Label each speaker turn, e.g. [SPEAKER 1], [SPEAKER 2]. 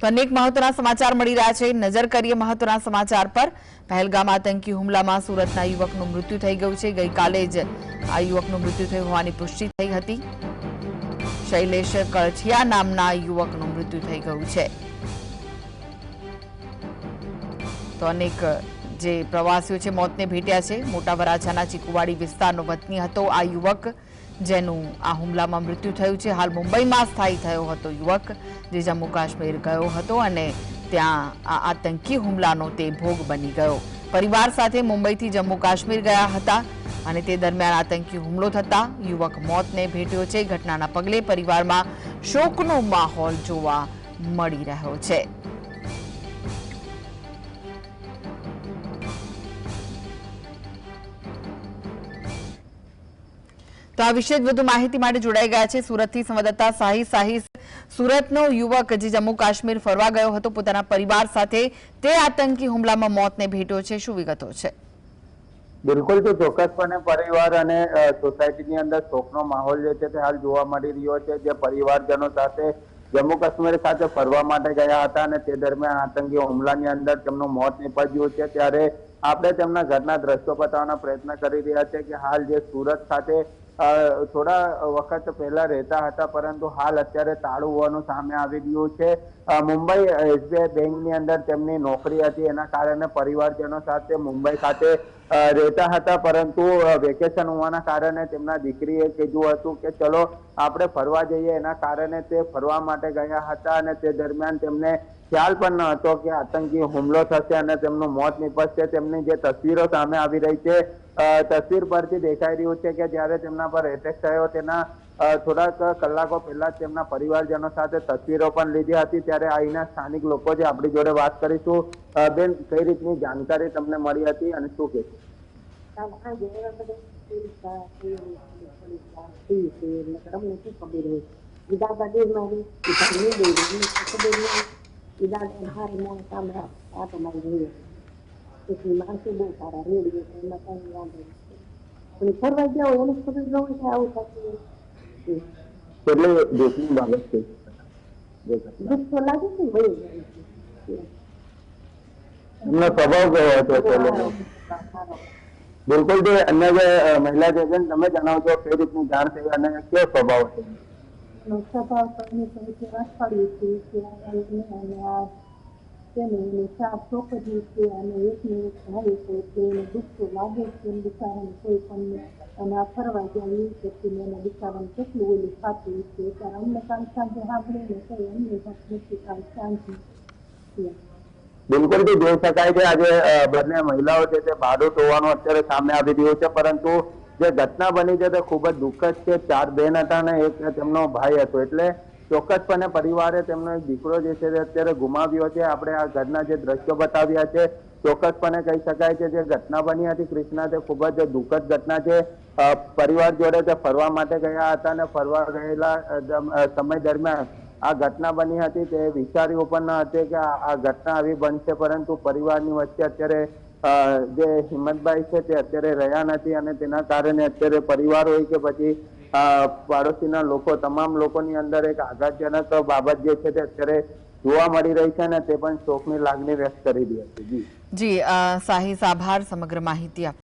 [SPEAKER 1] તો અનેક મહત્વના સમાચાર મળી રહ્યા છે. નજર કરીએ મહત્વના સમાચાર પર. પહેલગામ આતંકી હુમલામાં સુરતના યુવકનું મૃત્યુ થઈ ગયું છે. ગઈકાલે જ આ યુવકનું મૃત્યુ થયું હોવાની પુષ્ટિ થઈ હતી. શૈલેષ કળથિયા નામના યુવકનું મૃત્યુ થઈ ગયું છે. તો અનેક જે પ્રવાસીઓ છે મોતને ભેટ્યા છે. મોટા વરાછાના ચીકુવાડી વિસ્તારનો વતની હતો આ યુવક, જેનું આ હુમલામાં મૃત્યુ થયું છે. હાલ મુંબઈમાં સ્થાયી થયો હતો યુવક, જે જમ્મુ કાશ્મીર ગયો હતો અને ત્યાં આ આતંકી હુમલાનો તે ભોગ બની ગયો. પરિવાર સાથે મુંબઈથી જમ્મુ કાશ્મીર ગયા હતા અને તે દરમિયાન આતંકી હુમલો થતા યુવક મોતને ભેટ્યો છે. ઘટનાના પગલે પરિવારમાં શોકનો માહોલ જોવા મળી રહ્યો છે. તો આ વિશે વધુ માહિતી માટે જોડાઈ ગયા છે સુરતથી સંવાદદાતા સાહી સાહી. સુરતનો યુવક જે જમ્મુ કાશ્મીર ફરવા ગયો હતો પોતાના પરિવાર સાથે તે આતંકી હુમલામાં મોતને ભેટ્યો છે. શું વિગતો છે?
[SPEAKER 2] બિલકુલ તો ચોક્કસપણે પરિવાર અને સોસાયટીની અંદર શોકનો માહોલ જે છે તે હાલ જોવા મળી રહ્યો છે. જે પરિવારજનો સાથે જમ્મુ કાશ્મીર સાથે ફરવા માટે ગયા હતા અને તે દરમિયાન આતંકી હુમલાની અંદર તેમનું મોત નીપજ્યું છે. ત્યારે આપણે તેમના ઘરના દ્રશ્યો બતાવવાનો પ્રયત્ન કરી રહ્યા છે કે હાલ જે સુરત અ, થોડા વખત પહેલા રહેતા હતા, પરંતુ હાલ અત્યારે તાળું હોવાનું સામે આવી રહ્યું છે. મુંબઈ એસબીઆઈ બેંકની અંદર તેમની નોકરી હતી, એના કારણે પરિવારજનો સાથે મુંબઈ ખાતે રહેતા હતા, પરંતુ વેકેશન હોવાના કારણે તેમના દીકરીએ કીધું હતું કે, ચલો આપણે ફરવા જઈએ, એના કારણે તે ફરવા માટે ગયા હતા અને તે દરમિયાન તેમને ખ્યાલ પણ ન હતો કે આતંકી હુમલો થશે અને તેમનું મોત નીપજશે. તેમની જે તસવીરો સામે આવી રહી છે તસવીર પરથી દેખાઈ રહ્યું છે કે જ્યારે તેમના પર એટેક થયો તેના થોડાક કલાકો પહેલા તેમના પરિવારજનો સાથે તસવીરો પણ લીધી હતી. ત્યારે અહીંના સ્થાનિક લોકો જે આપણી જોડે વાત કરીશું. બેન, કઈ રીતની જાણકારી તમને મળી હતી અને શું કે
[SPEAKER 3] આજે એવા બધા પોલીસા, પોલીસા, પોલીસે, એટલે અમને શું ખબર હોય એ દાદા દેશમાં રહે, એ ભાઈ નહીં દઈ દે, એમને તો ખબર નહીં એ દાદા હારે મોણ કામ આ તો મારી જોઈએ તેથી માણસો બહુ સારા રેડી એટલે એમાં કાંઈ વાંધો નથી પણ એ ફરવા ગયા હોય એને ખબર ન હોય કે આવું થતું હોય એ
[SPEAKER 2] કેટલી દુઃખની બાબત છે. એમનો સ્વભાવ કેવો હતો. બિલકુલ જે અન્ય જે મહિલા મહિલા છે તમે તમે જણાવજો કઈ રીતની જાણ થઈ અને કેવો સ્વભાવ
[SPEAKER 3] છે? એને અને આ છે છે અને એક છે દુઃખ લાગે જ છે બિચારાને કોઈ પણ અને આ ફરવા ગયા એ કેટલું ઓલું થતું છે ત્યારે અમને કામ શાંતિ સાંભળીને કઈ અમને શાંતિ છે
[SPEAKER 2] બિલકુલ બી જોઈ શકાય છે આજે બંને મહિલાઓ છે તે ભાડું હોવાનું અત્યારે સામે આવી રહ્યું છે, પરંતુ જે ઘટના બની છે તે ખૂબ જ દુઃખદ છે. ચાર બેન હતા અને એક તેમનો ભાઈ હતો. એટલે ચોક્કસપણે પરિવારે તેમનો એક દીકરો જે છે તે અત્યારે ગુમાવ્યો છે. આપણે આ ઘરના જે દ્રશ્યો બતાવ્યા છે, ચોક્કસપણે કહી શકાય છે જે ઘટના બની હતી કૃષ્ણા, તે ખૂબ જ દુઃખદ ઘટના છે. પરિવાર જોડે તે ફરવા માટે ગયા હતા અને ફરવા ગયેલા સમય દરમિયાન આ ઘટના બની હતી તે વિચાર્યું પણ ન હતી કે આ ઘટના આવી બનશે, પરંતુ પરિવારની વચ્ચે અત્યારે જે હિંમતભાઈ છે તે અત્યારે રહ્યા નથી અને તેના કારણે અત્યારે પરિવાર હોય કે પછી પાડોશીના લોકો, તમામ લોકોની અંદર એક આઘાતજનક બાબત જે છે તે અત્યારે જોવા મળી રહી છે અને તે પણ શોકની લાગણી વ્યક્ત કરી હતી જી.
[SPEAKER 1] જી સાહિસ આભાર સમગ્ર માહિતી